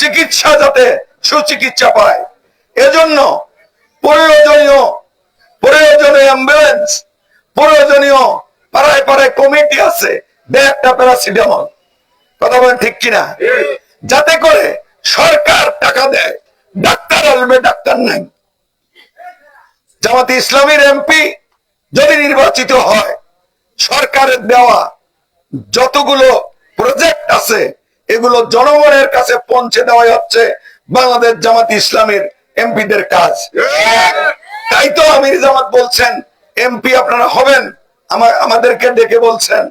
চিকিৎসা যাতে সুচিকিৎসা পায়। এজন্য প্রয়োজনীয় প্রয়োজনীয় অ্যাম্বুলেন্স প্রয়োজনীয় পাড়ায় পাড়ায় কমিটি আছে একটা প্যারাসিটামল কথা বলেন ঠিক কিনা? যাতে করে সরকার টাকা দেয়, ডাক্তার আসবে, ডাক্তার নাই। জামাতে ইসলামীর এমপি যদি নির্বাচিত হয়, সরকারের দেওয়া যতগুলো প্রজেক্ট আছে এগুলো জনগণের কাছে পৌঁছে দেওয়া হচ্ছে বাংলাদেশ জামাত ইসলামের এমপিদের কাজ। তাই তো আমির জামাত বলছেন, এমপি আপনারা হবেন আমার আমাদেরকে ডেকে বলছেন,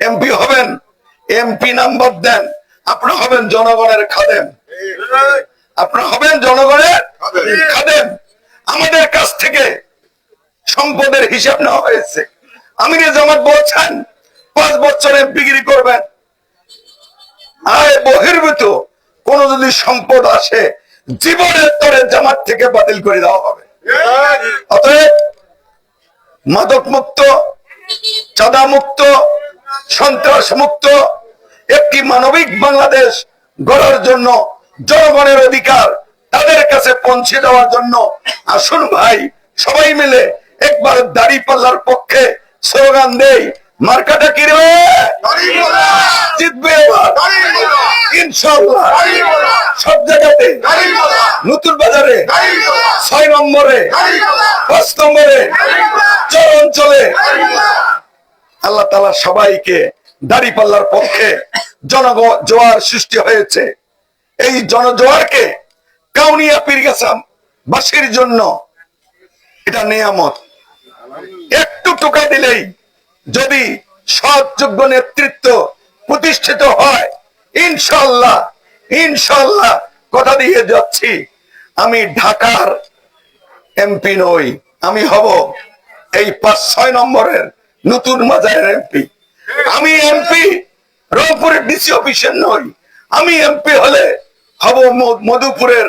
এমপি হবেন, এমপি নাম্বার দেন, আপনারা হবেন জনগণের খাদেম। আপনারা হবেন জনগণের খাদেম। আমাদের কাছ থেকে সম্পদের হিসাব নেওয়া হয়েছে। আমির জামাত বলছেন, পাঁচ বছরে বিক্রি করবেন আয় বহির্ভূত, কোন যদি সম্পদ আসে, জীবনের তরে জামাত থেকে বাতিল করে দেওয়া হবে। অতএব মাদক মুক্ত চাঁদা মুক্ত সন্ত্রাস মুক্ত একটি মানবিক বাংলাদেশ গড়ার জন্য জনগণের অধিকার তাদের কাছে পৌঁছে দেওয়ার জন্য আসুন ভাই, সবাই মিলে একবার দাড়ি পাল্লার পক্ষে স্লোগান দেই। মার্কাটা কি রে? জিতবে এবার ইনশাল্লাহ সব জায়গাতে নতুন বাজারে ছয় নম্বরে পাঁচ নম্বরে চার অঞ্চলে আল্লাহ তালা সবাইকে দাড়ি পাল্লার পক্ষে সৃষ্টি হয়েছে। এই জনজোয়ারকে কাউনিয়া পীরগাছাম বাসীর জন্য এটা নিয়ামত। একটু টোকা দিলেই যদি সৎযোগ্য নেতৃত্ব প্রতিষ্ঠিত হয় ইনশাল্লাহ ইনশাল্লাহ কথা দিয়ে যাচ্ছি। আমি ঢাকার এমপি নই, আমি হব এই পাঁচ, ছয় নম্বরের নতুন বাজারের এমপি আমি এমপি রংপুরের ডিসি অফিসের নই, আমি এমপি হলে হব মধুপুরের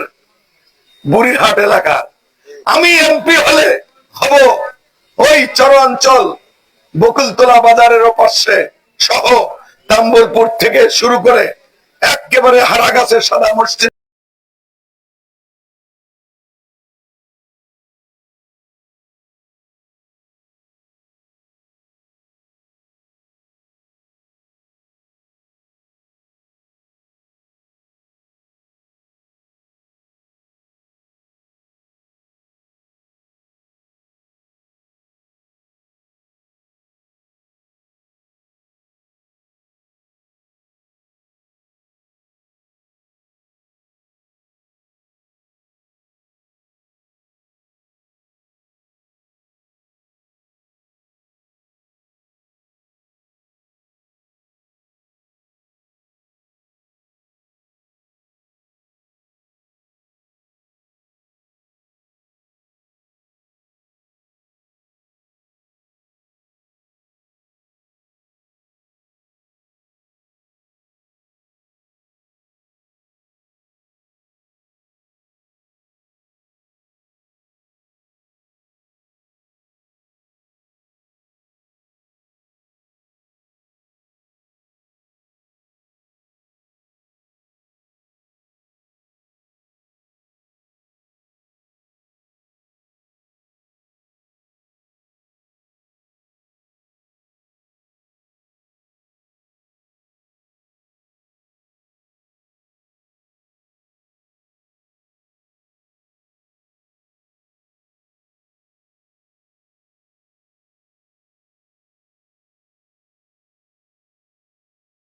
বুড়িরহাট এলাকার আমি এমপি হলে হব ওই চরাঞ্চল, বকুলতলা বাজারের পাশে সহ তাম্বলপুর থেকে শুরু করে একেবারে হারা গাছের সাদা মসজিদ